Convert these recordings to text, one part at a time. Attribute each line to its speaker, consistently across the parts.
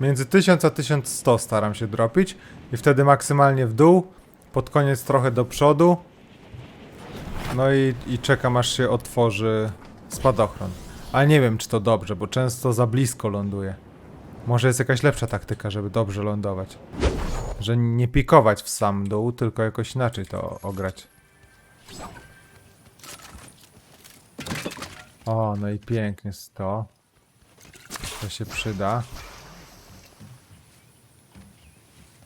Speaker 1: Między 1000 a 1100 staram się dropić i wtedy maksymalnie w dół, pod koniec trochę do przodu. No i, i czekam aż się otworzy spadochron. Ale nie wiem czy to dobrze, bo często za blisko ląduje. Może jest jakaś lepsza taktyka, żeby dobrze lądować. Że nie pikować w sam dół, tylko jakoś inaczej to ograć. O, no i pięknie jest to. To się przyda.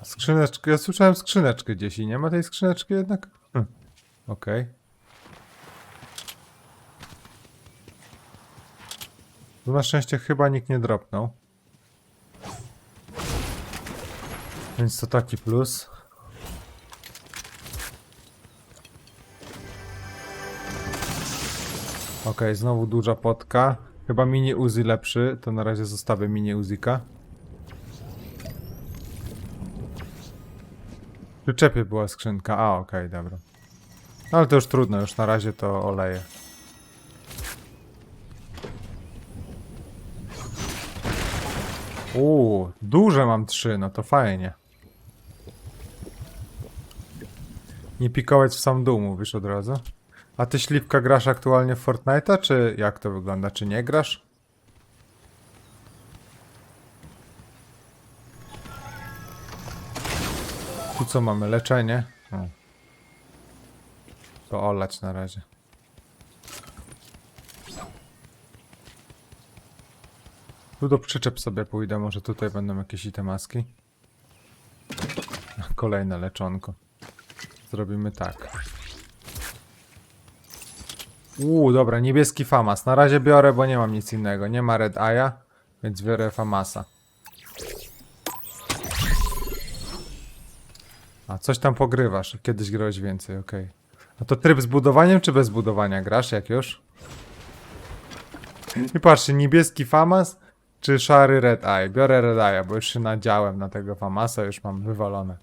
Speaker 1: A Skrzyneczkę, ja słyszałem skrzyneczkę gdzieś i nie ma tej skrzyneczki jednak? Hm. Okej. Tu na szczęście chyba nikt nie dropnął. Więc to taki plus. Okej, znowu duża potka. Chyba mini Uzi lepszy, to na razie zostawię mini Uzika. Przyczepie była skrzynka. A, okej, dobra. No, Ale to już trudno, już na razie to oleję. Uuu, duże mam trzy, no to fajnie. Nie pikować w sam dół, mówisz od razu? A ty śliwka grasz aktualnie w Fortnite'a, czy jak to wygląda? Czy nie grasz? Co mamy? Leczenie? To olać na razie. Tu do przyczep sobie pójdę, może tutaj będą jakieś itemaski. Kolejne leczonko. Zrobimy tak. Uuu, dobra, niebieski famas. Na razie biorę, bo nie mam nic innego. Nie ma red eye'a, więc biorę famasa. A, coś tam pogrywasz. Kiedyś grałeś więcej, okej. A to tryb z budowaniem czy bez budowania grasz, jak już? I patrzcie, niebieski famas czy szary red eye? Biorę red eye'a, bo już się nadziałem na tego famasa, już mam wywalone.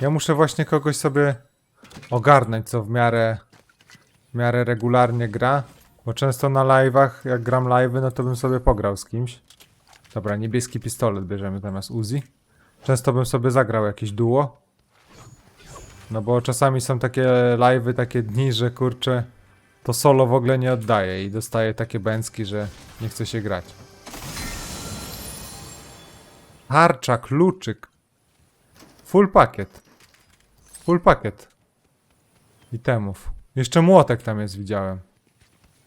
Speaker 1: Ja muszę właśnie kogoś sobie ogarnąć, co w miarę, w miarę regularnie gra. Bo często na live'ach, jak gram live'y, no to bym sobie pograł z kimś. Dobra, niebieski pistolet bierzemy zamiast Uzi. Często bym sobie zagrał jakieś duo. No bo czasami są takie live'y, takie dni, że kurczę, to solo w ogóle nie oddaje i dostaje takie bęcki, że nie chce się grać. Harcza, kluczyk. Full pakiet. Full pakiet. Itemów. Jeszcze młotek tam jest, widziałem.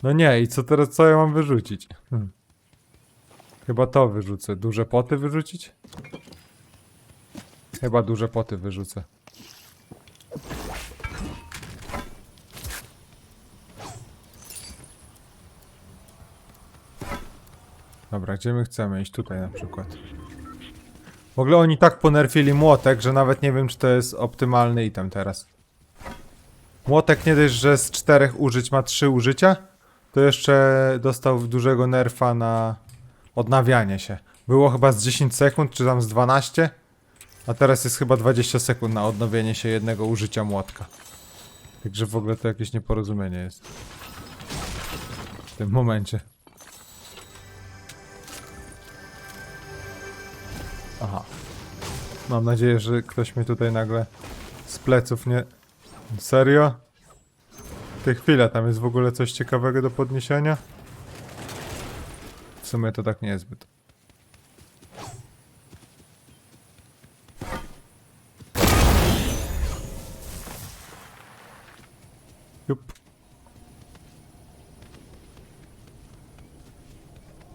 Speaker 1: No nie, i co teraz, co ja mam wyrzucić? Hmm. Chyba to wyrzucę. Duże poty wyrzucić? Chyba duże poty wyrzucę. Dobra, gdzie my chcemy iść? Tutaj na przykład. W ogóle oni tak ponerfili młotek, że nawet nie wiem, czy to jest optymalny item teraz. Młotek nie dość, że z czterech użyć ma trzy użycia, to jeszcze dostał dużego nerfa na odnawianie się. Było chyba z 10 sekund, czy tam z 12, a teraz jest chyba 20 sekund na odnowienie się jednego użycia młotka. Także w ogóle to jakieś nieporozumienie jest. W tym momencie. Aha. Mam nadzieję, że ktoś mnie tutaj nagle z pleców nie... Serio? Ty chwila, tam jest w ogóle coś ciekawego do podniesienia? W sumie to tak niezbyt. Jup.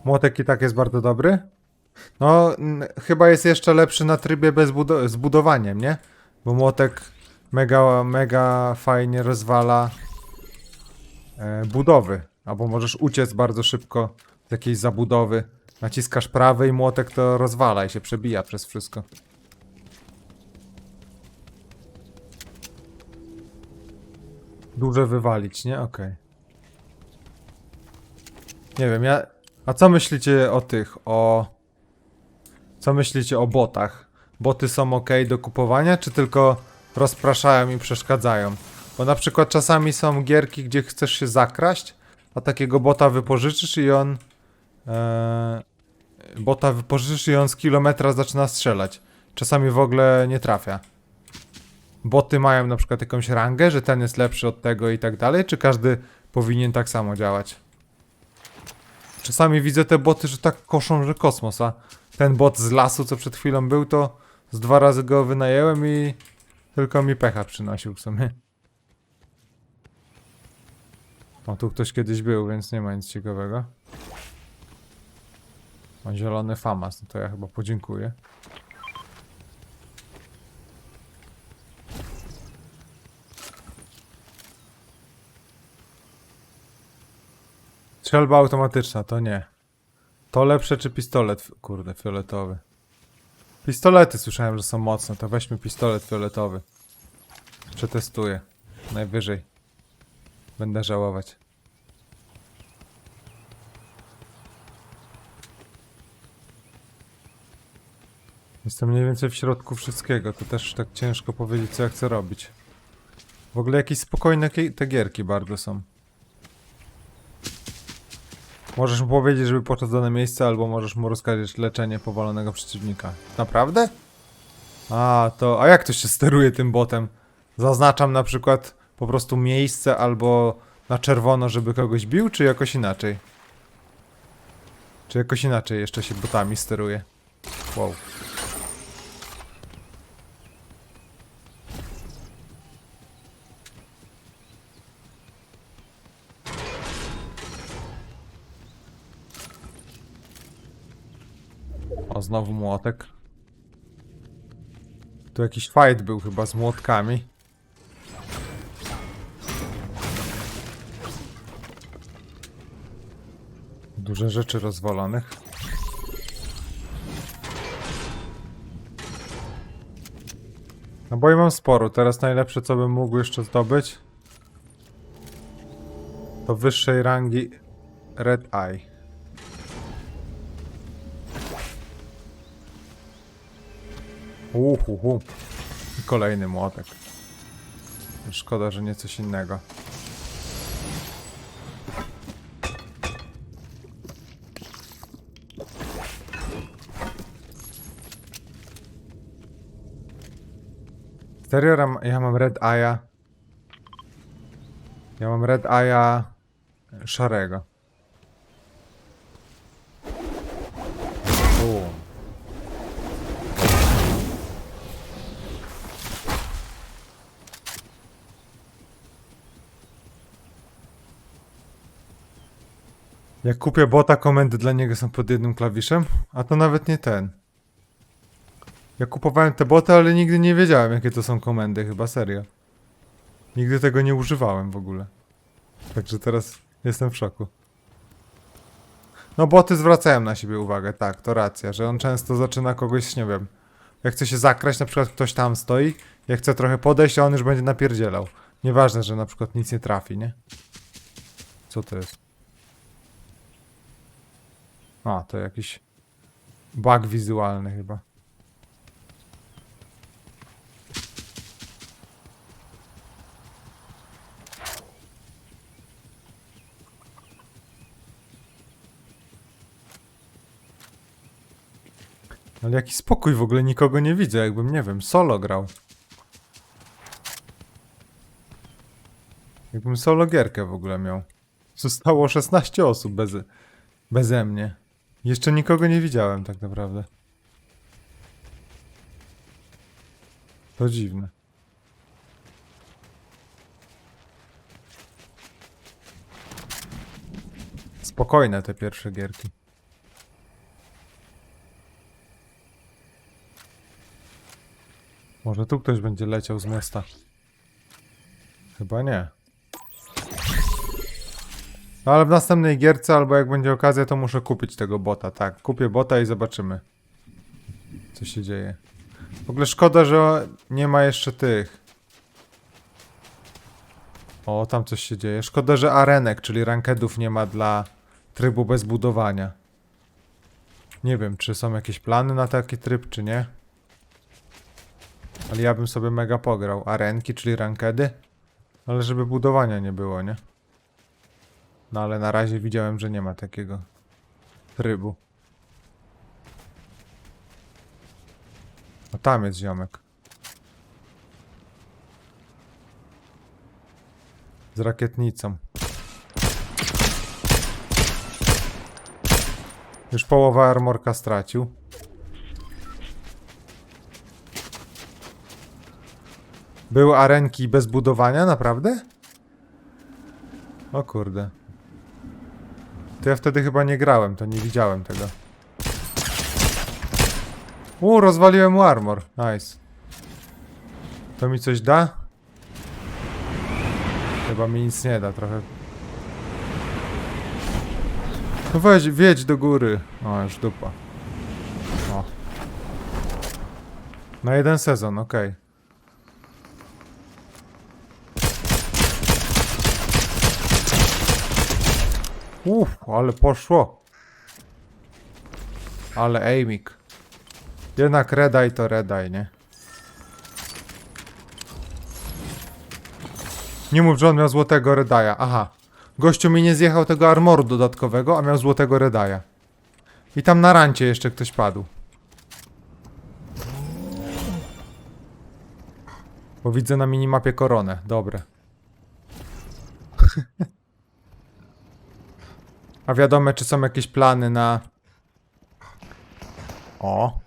Speaker 1: Młotek i tak jest bardzo dobry. No, chyba jest jeszcze lepszy na trybie bez z budowaniem, nie? Bo młotek mega, mega fajnie rozwala e, budowy. Albo możesz uciec bardzo szybko z jakiejś zabudowy. Naciskasz prawy i młotek to rozwala i się przebija przez wszystko. Duże wywalić, nie? Okej. Nie wiem, ja... A co myślicie o tych, o... Co myślicie o botach? Boty są ok do kupowania, czy tylko rozpraszają i przeszkadzają? Bo na przykład czasami są gierki, gdzie chcesz się zakraść, a takiego bota wypożyczysz i on e, bota wypożyczysz i on z kilometra zaczyna strzelać. Czasami w ogóle nie trafia. Boty mają na przykład jakąś rangę, że ten jest lepszy od tego i tak dalej, czy każdy powinien tak samo działać? Czasami widzę te boty, że tak koszą, że kosmos, a ten bot z lasu, co przed chwilą był, to z dwa razy go wynajęłem i tylko mi pecha przynosił w sumie. O, tu ktoś kiedyś był, więc nie ma nic ciekawego. O, zielony famas, no to ja chyba podziękuję. Strzelba automatyczna, to nie. To lepsze czy pistolet, kurde, fioletowy. Pistolety słyszałem, że są mocne, to weźmy pistolet fioletowy. Przetestuję. Najwyżej. Będę żałować. Jestem mniej więcej w środku wszystkiego, to też tak ciężko powiedzieć, co ja chcę robić. W ogóle jakieś spokojne te gierki bardzo są. Możesz mu powiedzieć, żeby poszedł w dane miejsce, albo możesz mu rozkazać leczenie powalonego przeciwnika. Naprawdę? A, to... A jak to się steruje tym botem? Zaznaczam na przykład po prostu miejsce albo na czerwono, żeby kogoś bił, czy jakoś inaczej? Czy jakoś inaczej jeszcze się botami steruje? Wow. Znowu młotek. Tu jakiś fight był chyba z młotkami. Duże rzeczy rozwalonych. No bo i mam sporo. Teraz najlepsze co bym mógł jeszcze zdobyć to wyższej rangi Red Eye. Uhuhu. Kolejny młotek. Szkoda, że nie coś innego. Serio, ja mam Red Eye'a. Ja mam Red Eye'a szarego. U. Jak kupię bota, komendy dla niego są pod jednym klawiszem, a to nawet nie ten. Ja kupowałem te boty, ale nigdy nie wiedziałem, jakie to są komendy, chyba serio. Nigdy tego nie używałem w ogóle. Także teraz jestem w szoku. No boty zwracają na siebie uwagę, tak, to racja, że on często zaczyna kogoś, nie wiem, jak chce się zakraść, na przykład ktoś tam stoi, jak chce trochę podejść, a on już będzie napierdzielał. Nieważne, że na przykład nic nie trafi, nie? Co to jest? A, to jakiś bug wizualny chyba. Ale jaki spokój, w ogóle nikogo nie widzę, jakbym, nie wiem, solo grał. Jakbym solo gierkę w ogóle miał. Zostało 16 osób bez, beze mnie. Jeszcze nikogo nie widziałem tak naprawdę. To dziwne. Spokojne te pierwsze gierki. Może tu ktoś będzie leciał z miasta. Chyba nie. No ale w następnej gierce, albo jak będzie okazja, to muszę kupić tego bota. Tak, kupię bota i zobaczymy. Co się dzieje. W ogóle szkoda, że nie ma jeszcze tych. O, tam coś się dzieje. Szkoda, że arenek, czyli rankedów nie ma dla trybu bez budowania. Nie wiem, czy są jakieś plany na taki tryb, czy nie. Ale ja bym sobie mega pograł. Arenki, czyli rankedy. Ale żeby budowania nie było, nie? No ale na razie widziałem, że nie ma takiego. trybu. O, tam jest ziomek. Z rakietnicą. Już połowę armorka stracił. Były arenki bez budowania, naprawdę? O kurde. To ja wtedy chyba nie grałem, to nie widziałem tego. U, rozwaliłem mu armor. Nice. To mi coś da? Chyba mi nic nie da, trochę. No weź, wiedź do góry. O, już dupa. O. Na jeden sezon, okej. Uff, ale poszło. Ale aimik. Jednak redaj to redaj, nie? Nie mów, że on miał złotego redaja. Aha. Gościu mi nie zjechał tego armoru dodatkowego, a miał złotego redaja. I tam na rancie jeszcze ktoś padł. Bo widzę na minimapie koronę. Dobre. A wiadomo, czy są jakieś plany na... O.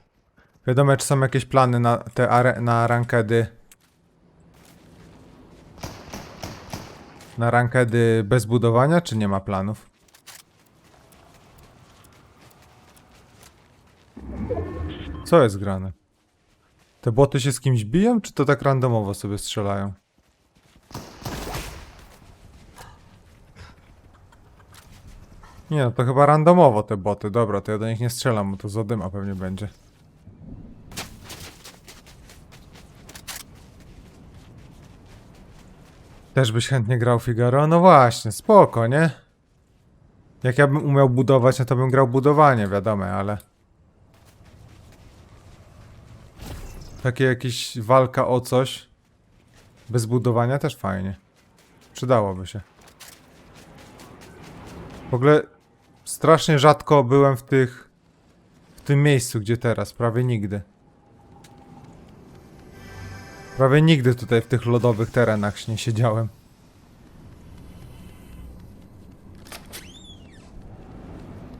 Speaker 1: Wiadomo, czy są jakieś plany na te are... na rankedy... Na rankedy bez budowania, czy nie ma planów? Co jest grane? Te boty się z kimś biją, czy to tak randomowo sobie strzelają? Nie, no to chyba randomowo te boty. Dobra, to ja do nich nie strzelam, bo to zadyma pewnie będzie. Też byś chętnie grał Figaro? No właśnie, spoko, nie? Jak ja bym umiał budować, no to bym grał budowanie, wiadomo, ale... Takie jakieś walka o coś bez budowania też fajnie. Przydałoby się. W ogóle strasznie rzadko byłem w tych. w tym miejscu, gdzie teraz. Prawie nigdy. Prawie nigdy tutaj w tych lodowych terenach nie siedziałem.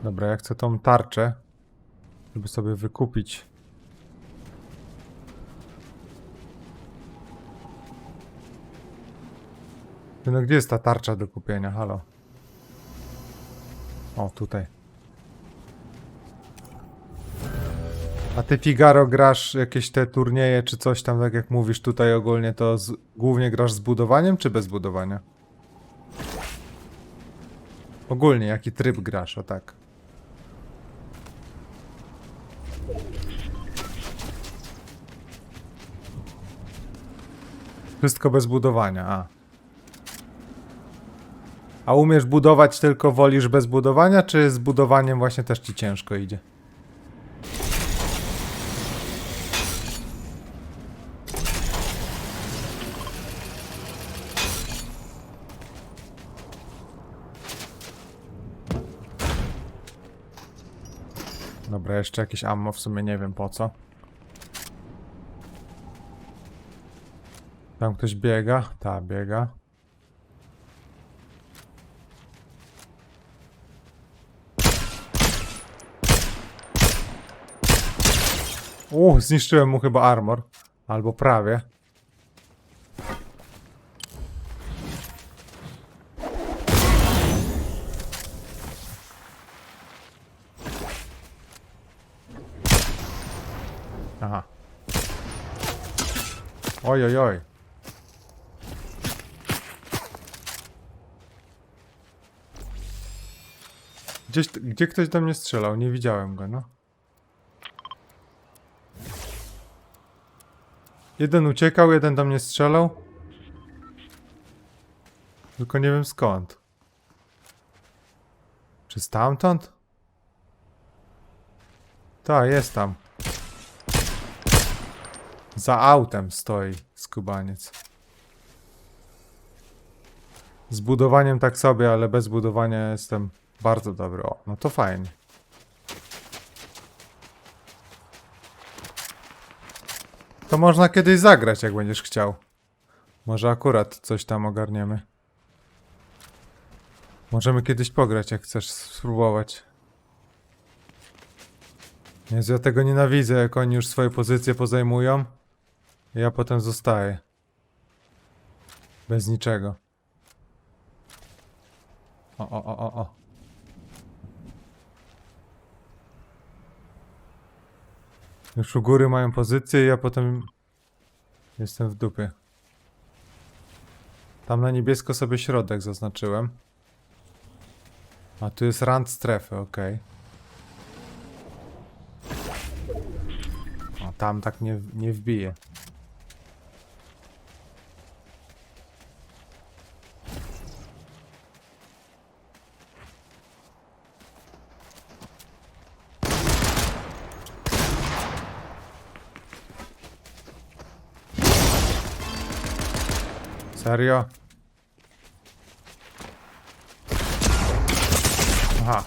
Speaker 1: Dobra, ja chcę tą tarczę, żeby sobie wykupić. No gdzie jest ta tarcza do kupienia? Halo. O, tutaj. A ty Figaro grasz jakieś te turnieje czy coś tam, tak jak mówisz tutaj ogólnie, to z, głównie grasz z budowaniem czy bez budowania? Ogólnie, jaki tryb grasz, o tak. Wszystko bez budowania, a. A umiesz budować tylko wolisz bez budowania, czy z budowaniem właśnie też ci ciężko idzie? Dobra, jeszcze jakieś ammo, w sumie nie wiem po co. Tam ktoś biega? Ta, biega. Zniszczyłem mu chyba armor. Albo prawie. Aha. Oj, oj, oj. Gdzieś, gdzie ktoś do mnie strzelał? Nie widziałem go, no. Jeden uciekał, jeden do mnie strzelał. Tylko nie wiem skąd. Czy stamtąd? Tak, jest tam. Za autem stoi skubaniec. Z budowaniem tak sobie, ale bez budowania jestem bardzo dobry. O, no to fajnie. To można kiedyś zagrać, jak będziesz chciał. Może akurat coś tam ogarniemy. Możemy kiedyś pograć, jak chcesz spróbować. Jezu, ja tego nienawidzę, jak oni już swoje pozycje pozajmują. Ja potem zostaję. Bez niczego. O, o, o, o, o. Już u góry mają pozycję ja potem jestem w dupie. Tam na niebiesko sobie środek zaznaczyłem. A tu jest rand strefy, okej. O, tam tak nie, nie wbije. Serio? Aha.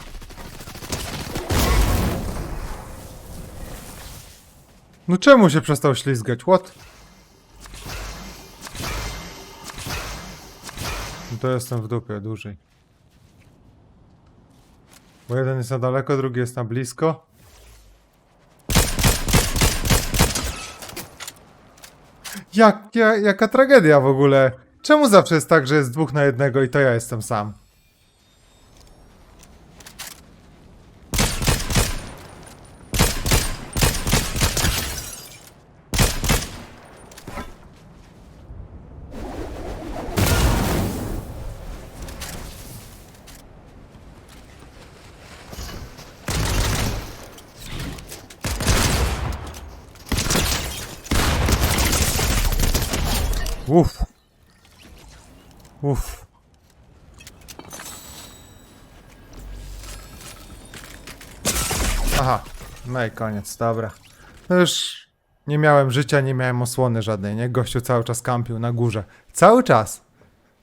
Speaker 1: No czemu się przestał ślizgać? What? No to jestem w dupie dłużej. Bo jeden jest na daleko, drugi jest na blisko. Jak, ja, jaka tragedia w ogóle? Czemu zawsze jest tak, że jest dwóch na jednego i to ja jestem sam? Uff. Uff. Aha, no i koniec, dobra. No już nie miałem życia, nie miałem osłony żadnej, nie? Gościu cały czas kampił na górze. Cały czas.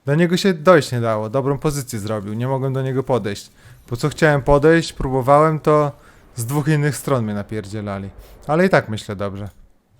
Speaker 1: Do niego się dojść nie dało, dobrą pozycję zrobił, nie mogłem do niego podejść. Po co chciałem podejść, próbowałem, to z dwóch innych stron mnie napierdzielali. Ale i tak myślę dobrze.